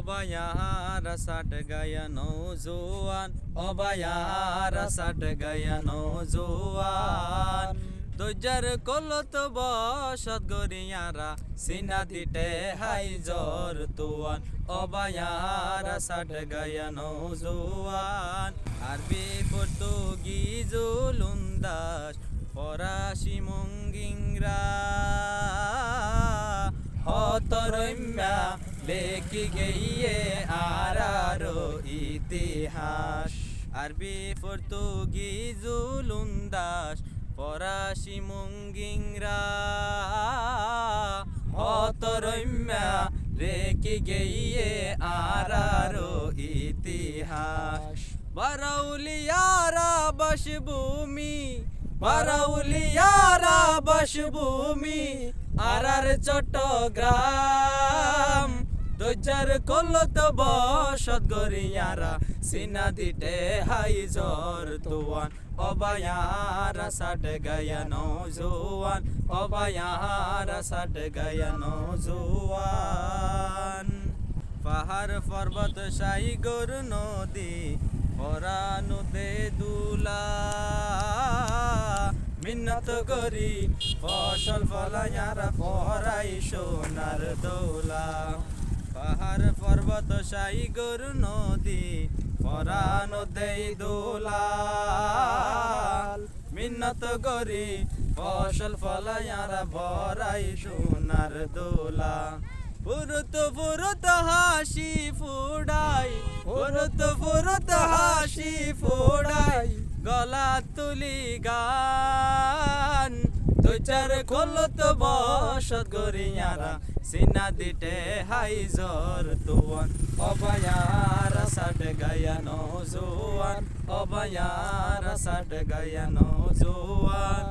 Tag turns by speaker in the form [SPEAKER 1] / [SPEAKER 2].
[SPEAKER 1] অবায়ার সাট গায়া নৌজোয়ান অবায়ার সাট গায়া নৌজোয়ান দৈজার কলত বসত গরিয়ারা সিনা দিতে হাই জর তুয়ান অবায়ার সাট গায়া নৌজোয়ান আরবি পর্তুগিজ লুন্দাস ফরাসি মঙ্গিংরা হতরম্যা লেখি গিয়ে আরারো ইতিহাস আরবি পর্তুগিজ লুন্দাস ফরাসি মঙ্গিংরা হতরম্যা রেখে গিয়ে আরারো ইতিহাস বারাউলিয়ারা বসভূমি বারাউলিয়ারা বসভূমি আরার চট্টগ্রাম দৈজার কলত বসত গরিয়ারা সিনা দিতে হাই জর তুয়ান অবায়ারা সাট গায়া নৌজোয়ান অবায়ারা সাট গায়া নৌজোয়ান। পাহাড় পর্বত সাইগর নদী, পরানুতে দুলা। মিন্নত করি ফসল ফলায়ারা পরাই সোনার দোলা। পাহাড় পর্বত সাইগর নদী পরানুতে দোলা মিন্নত করি, ফসল ফলায়ারা ভরাই সোনার দোলা। ফুরুত ফুরুত হাসি ফুডাই, ফুরুত ফুরুত হাসি ফুডাই, গলা তুলি গান দুই চার খোলত বসত গরিয়ারা সিনা দিটে হাই জোর তুয়ান। অবায়ারা সাট গায়া নৌজোয়ান অবায়ারা সাট গায়া নৌজোয়ান